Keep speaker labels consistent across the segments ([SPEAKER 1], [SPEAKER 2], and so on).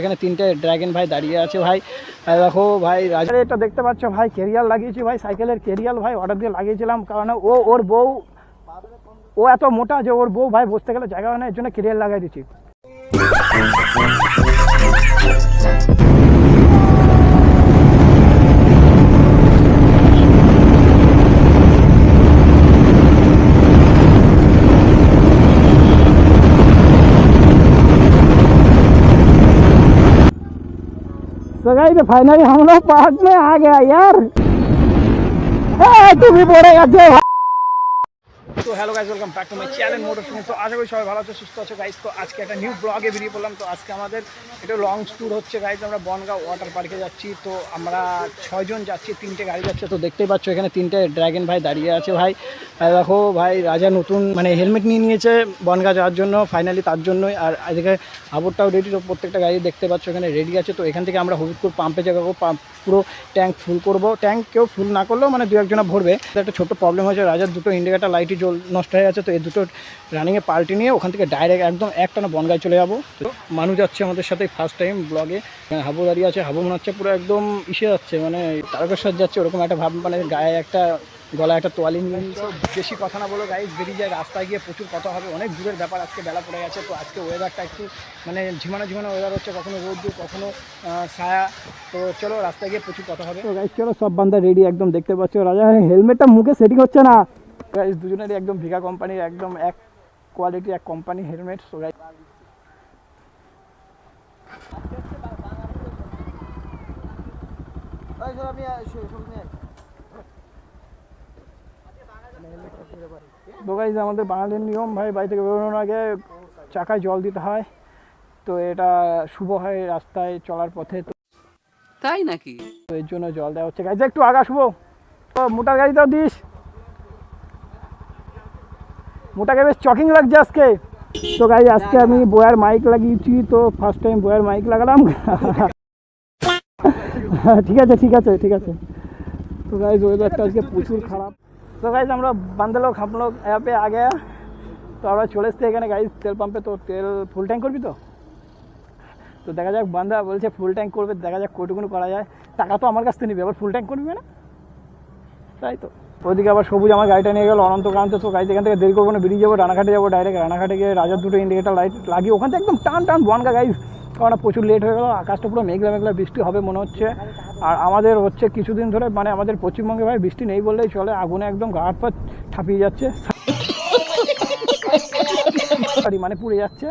[SPEAKER 1] এখানে তিনটে ড্রাগন ভাই দাঁড়িয়ে আছে ভাই। দেখো ভাই রাজা এটা দেখতে পাচ্ছ ভাই কেরিয়াল লাগিয়েছি ভাই, সাইকেলের কেরিয়াল ভাই অর্ডার দিয়ে লাগিয়েছিলাম, কারণ ও, ওর বউ, ও এত মোটা যে ওর বউ ভাই বসতে গেলে জায়গা হয় না, এর জন্য কেরিয়াল লাগাই দিচ্ছি तो फाइनली हम लोग पार्क में आ गया यार। तू भी बोलेगा जो তো hello guys welcome back to my channel motor সঙ্গে তো আশা করি সবাই ভালো আছে, সুস্থ আছে গাইজ তো আজকে একটা নিউ ব্লগে বেরিয়ে পড়লাম তো আজকে আমাদের এটা লং ট্যুর হচ্ছে গাইজ আমরা বনগাঁও ওয়াটার পার্কে যাচ্ছি। তো আমরা ছয়জন যাচ্ছি, তিনটে গাড়ি যাচ্ছে। তো দেখতেই পাচ্ছ এখানে তিনটে ড্র্যাগন ভাই দাঁড়িয়ে আছে ভাই। দেখো ভাই, রাজা নতুন মানে হেলমেট নিয়ে নিয়েছে বনগাঁ যাওয়ার জন্য ফাইনালি তার জন্যই। আর এদিকে আবরটাও রেডি তো প্রত্যেকটা গাড়ি দেখতে পাচ্ছ এখানে রেডি আছে। তো এখান থেকে আমরা হবিবপুর পাম্পে যাব। পাম্প পুরো ট্যাঙ্ক ফুল করব। ট্যাঙ্ক কেউ ফুল না করলেও মানে দু একজনা ভরবে। একটা ছোট্ট প্রবলেম হয়েছে। রাজার দুটো ইন্ডিকেটার লাইটই জল নষ্ট হয়ে গেছে, তো এই দুটো রানিংয়ে পাল্টি নিয়ে ওখান থেকে ডাইরেক্ট একদম একটানা বনগায় চলে যাব। তো মানুষ যাচ্ছে আমাদের সাথে ফার্স্ট টাইম ব্লগে হাবু দাঁড়িয়ে আছে, হাবু মনে হচ্ছে পুরো একদম ইসে যাচ্ছে মানে তারকেশ্বর যাচ্ছে, ওরকম একটা ভাব মানে গায়ে একটা, গলায় একটা তোয়ালি নিয়ে। বেশি কথা না বলে গাইজ বেরিয়ে যায় রাস্তায় গিয়ে প্রচুর কথা হবে, অনেক দূরের ব্যাপার, আজকে বেলা পড়ে গেছে, তো আজকে ওয়েদারটা একটু মানে ঝিমানো ঝিমানো ওয়েদার হচ্ছে, কখনো রোদ্দুর কখনো ছায়া, তো চলো রাস্তায় গিয়ে প্রচুর কথা হবে। তো গাইজ চলো, সব বান্দা রেডি একদম দেখতে পাচ্ছ, রাজা হেলমেটটা মুখে সেটিং হচ্ছে না। গাইজ দুজনেরই একদম ভিগা কোম্পানির একদম এক কোয়ালিটি এক কোম্পানি হেলমেট সো গাইজ তো গাইজ আমাদের বাঙালির নিয়ম ভাই বাড়ি থেকে বেরোনোর আগে চাকায় জল দিতে হয়। তো এটা শুভ হয় রাস্তায় চলার পথে তো
[SPEAKER 2] তাই নাকি?
[SPEAKER 1] তো এর জন্য জল দেওয়া হচ্ছে। গাইজ একটু আগা শুভ। তো মোটার গাড়িটাও দিস। মোটাকে বেশ চকিং লাগছে আজকে। তো গাই আজকে আমি বয়ার মাইক লাগিয়েছি, তো ফার্স্ট টাইম বয়ার মাইক লাগালাম। ঠিক আছে ঠিক আছে ঠিক আছে। তো গাইজ ওয়েদারটা আজকে প্রচুর খারাপ। তো গাইজ আমরা বান্দারও খাপ লোক অ্যাপে আগে তো আমরা চলে এসছি এখানে গাইজ তেল পাম্পে তো তেল ফুল ট্যাঙ্ক করবি তো? তো দেখা যাক, বান্দা বলছে ফুল ট্যাঙ্ক করবে, দেখা যাক কটুকুনি করা যায়। টাকা তো আমার কাছ থেকে নিবি, আবার ফুল ট্যাঙ্ক করবি না তাই তো। ওইদিকে আবার সবুজ আমার গাড়িটা নিয়ে গেল অনন্তকান্ত তো গাড়ি এখান থেকে দেরি করব না বেরিয়ে যাব রানাঘাটে যাব ডাইরেক্ট রানাঘাটে গিয়ে রাজার দুটো ইন্ডিকেটার লাইট লাগিয়ে ওখান থেকে একদম টান টান বনগা গাইজ কারণ প্রচুর লেট হয়ে গেলো আকাশটা পুরো মেঘলা মেঘলা বৃষ্টি হবে মনে হচ্ছে। আর আমাদের হচ্ছে কিছুদিন ধরে মানে আমাদের পশ্চিমবঙ্গে ভাই বৃষ্টি নেই বললেই চলে আগুনে একদম গা হাত পা ঠাপিয়ে যাচ্ছে। মানে পুড়ে যাচ্ছে।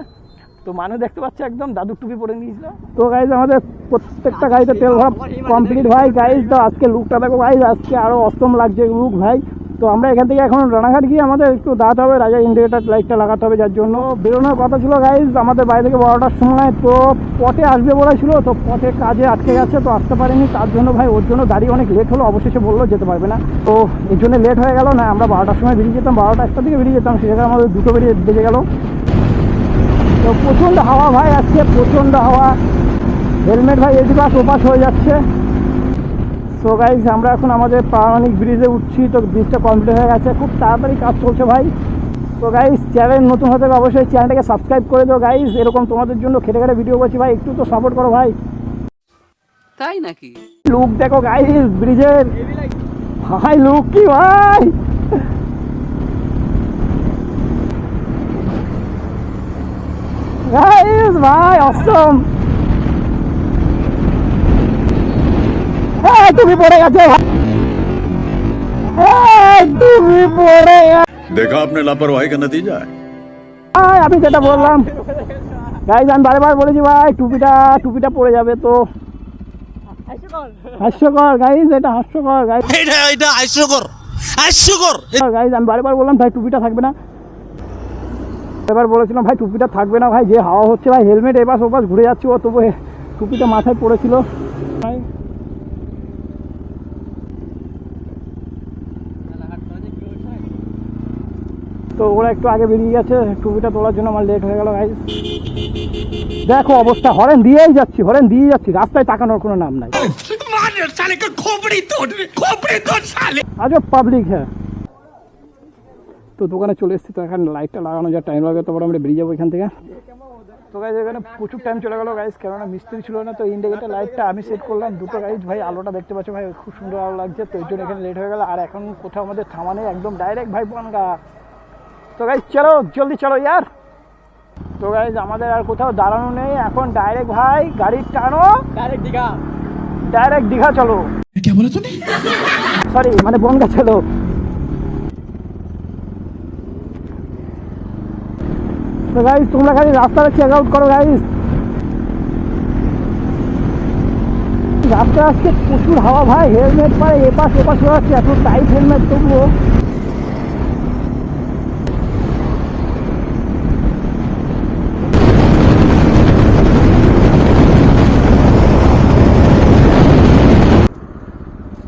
[SPEAKER 1] তো মানুষ দেখতে পাচ্ছে একদম দাদুর টুপি পরে নিয়েছিল। তো গাইজ আমাদের প্রত্যেকটা গাড়িতে তেল ভরা কমপ্লিট ভাই গাইজ তো আজকে লুকটা দেখো গাইজ আজকে আরও অষ্টম লাগছে লুক ভাই। তো আমরা এখান থেকে এখন রানাঘাট গিয়ে আমাদের একটু দাঁড়াতে হবে, রাজা ইন্ডিকেটার লাইটটা লাগাতে হবে যার জন্য। বেরোনোর কথা ছিল গাইজ আমাদের বাড়ি থেকে বারোটার সময়, তো পথে আসবে বলেছিল তো পথে কাজে আটকে গেছে, তো আসতে পারেনি। তার জন্য ভাই, ওর জন্য গাড়ি অনেক লেট হলো, অবশেষে বলল যেতে পারবে না। তো এর জন্য লেট হয়ে গেল, না, আমরা বারোটার সময় বেরিয়ে যেতাম, বারোটা একটা দিকে বেরিয়ে যেতাম সে জায়গায় আমাদের দুটো বেরিয়ে বেজে গেল। তো প্রচণ্ড হাওয়া ভাই আজকে প্রচণ্ড হাওয়া। হেলমেট ভাই এদিকে আস ওপাশ হয়ে যাচ্ছে। সো গাইজ আমরা এখন আমাদের পারমাণিক ব্রিজে উঠছি তো ব্রিজটা কমপ্লিট হয়ে গেছে। খুব তাড়াতাড়ি কাজ চলছে ভাই। তো গাইজ চ্যানেল নতুন হতে অবশ্যই চ্যানেলটাকে সাবস্ক্রাইব করে দিও গাইজ এরকম তোমাদের জন্য খেটে খেটে ভিডিও করছি ভাই। একটু তো সাপোর্ট করো ভাই।
[SPEAKER 2] তাই নাকি?
[SPEAKER 1] লুক দেখো গাইজ ব্রিজের। ভাই লুক কি ভাই? That is ভাই অসম হ্যাঁ তুমি পড়ে গেছো তুমি পড়ে
[SPEAKER 3] দেখা আপনার লাপরওয়াহি কা নতিজা
[SPEAKER 1] ভাই আমি যেটা বললাম। গাইজ আমি বারবার বলেছি ভাই টুপিটা টুপিটা পড়ে যাবে তো। হাস্যকর। গাইজ এটা হাস্যকর গাইজ
[SPEAKER 4] এটা এটা হাস্যকর হাস্যকর।
[SPEAKER 1] গাইজ আমি বারবার বললাম ভাই টুপিটা থাকবে না। এবার বলেছিলাম ভাই টুপিটা থাকবে না ভাই যে হাওয়া হচ্ছে ভাই হেলমেট এবার ওপাস ঘুরে যাচ্ছি ও তবু টুপিটা মাথায় পড়েছিল। ভাই। তো ওরা একটু আগে বেরিয়ে গেছে টুপিটা তোলার জন্য আমার লেট হয়ে গেল ভাই দেখো অবস্থা হরেন দিয়েই যাচ্ছি হরেন দিয়ে যাচ্ছি রাস্তায় তাকানোর কোনো নাম নাই। আজ পাবলিক হ্যাঁ। তো দোকানে চলে এসেছি তো এখানে লাইটটা লাগানো যা টাইম লাগবে তারপর আমরা বেরিয়ে যাব এখান থেকে। তো গাইজ এখানে প্রচুর টাইম চলে গেলো গাইজ কেননা মিস্ত্রি ছিল না তো ইন্ডিকেটার লাইটটা আমি সেট করলাম। দুটো গাইজ ভাই আলোটা দেখতে পাচ্ছ ভাই খুব সুন্দর আলো লাগছে তো এই জন্য এখানে লেট হয়ে গেল। আর এখন কোথাও আমাদের থামা নেই একদম ডাইরেক্ট ভাই বনগা। তো গাইজ চলো জলদি চলো ইয়ার তো গাইজ আমাদের আর কোথাও দাঁড়ানো নেই এখন ডাইরেক্ট ভাই গাড়ি টানো। ডাইরেক্ট দীঘা। ডাইরেক্ট দীঘা চলো। সরি মানে বনগা চলো। তো গাইজ তোমরা খালি রাস্তাটা চেক আউট করো গাইজ রাস্তায় আজকে প্রচুর হাওয়া ভাই, হেলমেট পায়ে এপাশ ওপাশ হয়ে এত টাইট হেলমেট তবুও।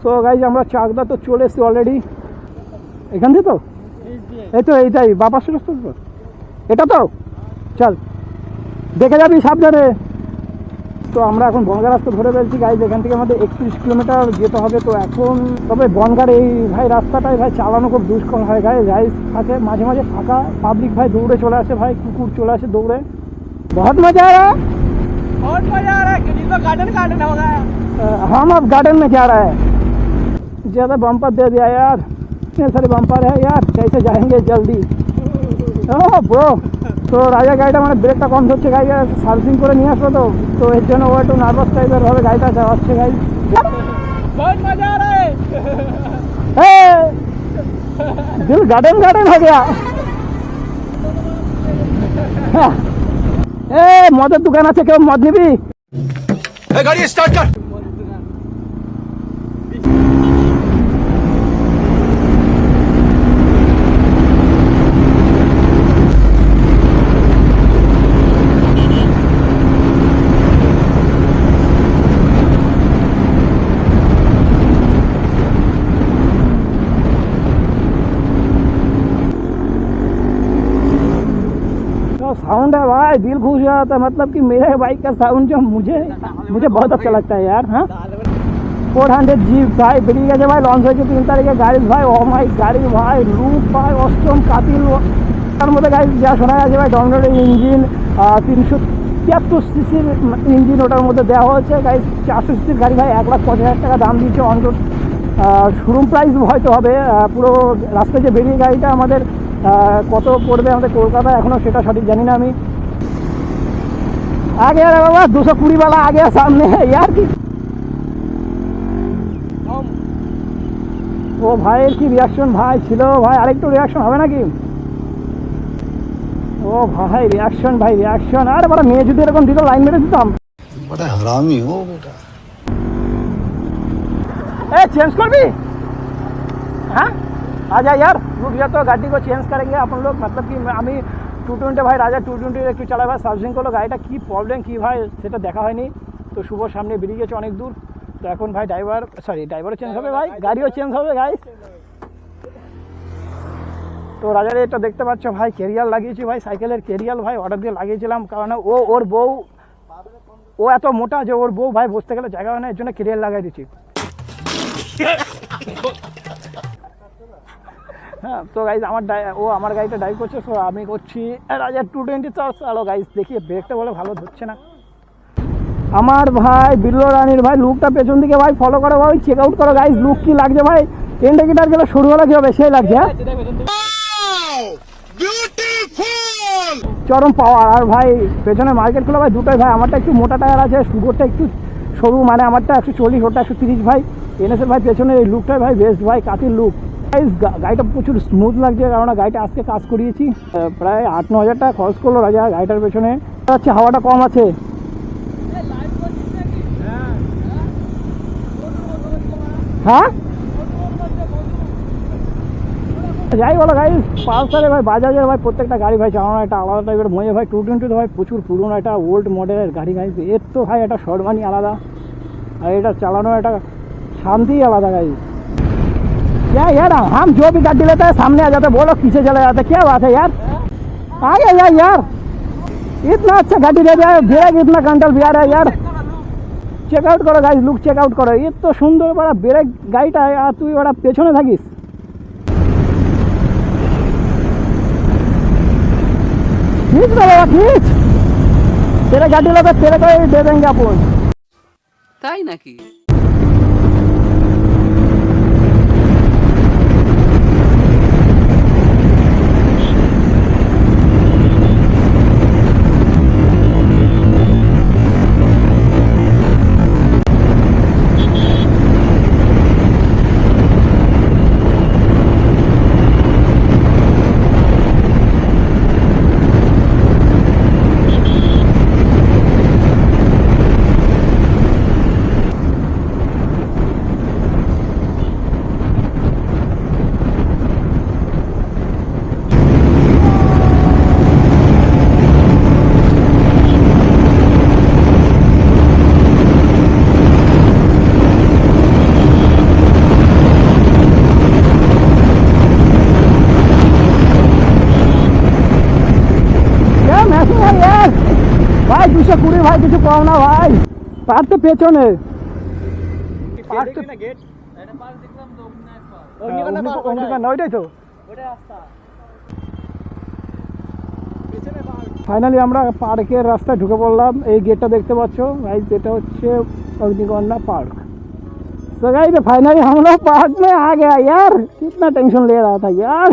[SPEAKER 1] তো গাইজ আমরা চাকদা তো চলে এসেছি অলরেডি এখান থেকে তো? এই তো এইটাই বাবার সুরজ তো? এটা তো চল দেখে যাবি সাবধানে তো আমরা এখন বনগা রাস্তা ধরে ফেলছি গাইজ এখান থেকে আমাদের একত্রিশ কিলোমিটার যেতে হবে তো এখন তবে বনগার এই ভাই রাস্তাটাই ভাই চালানো খুব দুষ্কর হয় গায়ে রাইস থাকে মাঝে মাঝে ফাঁকা পাবলিক ভাই দৌড়ে চলে আসে ভাই কুকুর চলে আসে দৌড়ে বহুত মজা आ रहा है
[SPEAKER 5] बहुत मजा आ रहा है किसी तो गार्डन गार्डन हो रहा है
[SPEAKER 1] अ, हम अब गार्डन में जा रहे हैं ज़्यादा बम्पर दे दिया यार इतने सारे बम्पर है यार कैसे जाएंगे जल्दी হ্যাঁ, ও ব্রো তো রাজা গাড়িটা মানে ব্রেকটা কম ধরছে গাড়িটা সার্ভিসিং করে নিয়ে আসলো তো। তো এর জন্য ও একটু নার্ভাস টাইপের ভাবে গাড়িটা যাওয়াচ্ছে গাড়ি
[SPEAKER 5] হ্যাঁ।
[SPEAKER 1] দিল গার্ডেন গার্ডেন হয়ে গিয়া। হ্যাঁ। এ মদের দোকান আছে কেউ মদ নিবি?
[SPEAKER 4] গাড়ি
[SPEAKER 1] স্টার্ট কর। है भाई दिल खुश हो जाता है मतलब कि मेरे बाइक का साउंड जो मुझे मुझे बहुत अच्छा लगता है यार हाँ ফোর হান্ড্রেড জি ভাই বেরিয়ে গেছে ভাই লঞ্চ হয়েছে তিন তারিখে গাড়ি ভাই ও মাই গাড়ি ভাই লুক ভাই অষ্টম কাতিল তার মধ্যে গাড়ি যা শোনা যাচ্ছে ভাই ডমডলের ইঞ্জিন তিনশো তিয়াত্তর সিসির ইঞ্জিন ওটার মধ্যে দেওয়া হচ্ছে গাড়ি চারশো সিসির গাড়ি ভাই এক লাখ পঁচিশ হাজার টাকা দাম দিয়েছে অন্তর শোরুম প্রাইস হয়তো হবে আহ, পুরো রাস্তায় যে বেরিয়ে গাড়িটা আমাদের আহ, কত পড়বে আমাদের কলকাতায় এখনও সেটা সঠিক জানি না আমি आगे अरे बाबा दो सौ कुड़ी वाला आ गया सामने है यार की ও ভাইয়ের কি রিয়াকশন ভাই ছিল ভাই আরেকটু রিয়াকশন হবে নাকি ও ভাই রিয়াকশন ভাই রিয়াকশন আরে বড় মেয়ে যদি এরকম দিত লাইন মেরে দিতাম
[SPEAKER 3] बड़ा हरामी हो बेटा
[SPEAKER 1] ए चेंज कर भी हाँ आ जा यार रुक जा तो गाड़ी को चेंज करेंगे अपन लोग मतलब कि আমি টু টোয়েন্টি ভাই, রাজা টু টোয়েন্টি একটু চালাই ভাই সার্ভিসিং করল। গাড়িটা কী প্রবলেম কী ভাই, সেটা দেখা হয়নি। তো শুভ সামনে বেরিয়ে গেছে অনেক দূর। তো এখন ভাই ড্রাইভার সরি ড্রাইভারও চেঞ্জ হবে ভাই, গাড়িও চেঞ্জ হবে গাই তো রাজার এটা দেখতে পাচ্ছ ভাই কেরিয়ার লাগিয়েছি ভাই সাইকেলের কেরিয়ার ভাই অর্ডার দিয়ে লাগিয়েছিলাম। কারণ ও, ওর বউ, ও এত মোটা যে ওর বউ ভাই বসতে গেলে জায়গা হয় না, এর জন্য কেরিয়ার লাগাই দিচ্ছি হ্যাঁ তো গাইজ আমার ও আমার গাড়িটা ড্রাইভ করছে সো আমি করছি রাজার টু টোয়েন্টি তো আলো গাইজ দেখি ব্রেকটা বলে ভালো ধরছে না। আমার ভাই বিল্লো রানির ভাই লুকটা পেছন দিকে ভাই ফলো করো ভাই চেক আউট করো গাইজ লুক কি লাগছে ভাই। ইন্ডিকেটার গেলে সরুওয়ালা কি হবে সেই লাগছে হ্যাঁ? চরম পাওয়ার আর ভাই পেছনে মার্কেট খোলা ভাই, দুটোই ভাই, আমারটা একটু মোটা টায়ার আছে, সুগরটা একটু সরু মানে আমারটা একশো চল্লিশ ওটা একশো তিরিশ ভাই। এনএসের ভাই পেছনে এই লুকটাই ভাই বেস্ট ভাই কাতির লুক গাইস গাড়িটা প্রচুর স্মুথ লাগছে কারণ গাড়িটা আজকে কাজ করিয়েছি। প্রায় আট ন হাজার টাকা খরচ করল রাজা গাড়িটার পেছনে। আচ্ছা হাওয়াটা কম আছে। হ্যাঁ? যাই বলো গাড়ি পালসারে ভাই, বাজাজের ভাই, প্রত্যেকটা গাড়ি ভাই চালানো একটা আলাদা টাইপের মজা। ভাই টু টোয়েন্টি ভাই প্রচুর পুরনো একটা ওল্ড মডেলের গাড়ি গাড়ি এর তো ভাই একটা সরবানি আলাদা। আর এটা চালানো একটা শান্তিই আলাদা গাড়ি क्या यार हम जो भी गाड़ी लेते हैं सामने आ जाते हैं, वो लोग पीछे चले जाते हैं क्या बात है यार आ गया यार यार इतना अच्छा गाड़ी ले जाए ब्रेक इतना कंट्रोल भी आ रहा है यार চেক আউট করো গাইজ লুক চেক আউট করো এর তো সুন্দর বড় ব্রেক গাড়িটা আর তুই ওরা পেছনে থাকিস খিচ রে বাবা খিচ तेरे गाड़ी लगा तेरे को ही दे देंगे अपन
[SPEAKER 2] তাই নাকি
[SPEAKER 1] ভাই দুশো কুড়ি ভাই কিছু কম না ভাই পার তো পেছনে পার তো
[SPEAKER 5] গেট
[SPEAKER 1] অগ্নিকান্ড ওইটাই তো ফাইনালি আমরা পার্কের রাস্তায় ঢুকে পড়লাম এই গেটটা দেখতে পাচ্ছ ভাই যেটা হচ্ছে अग्निकॉन्डा पार्क तो गाइस फाइनली हम लोग पार्क में आ गया यार कितना टेंशन ले रहा था यार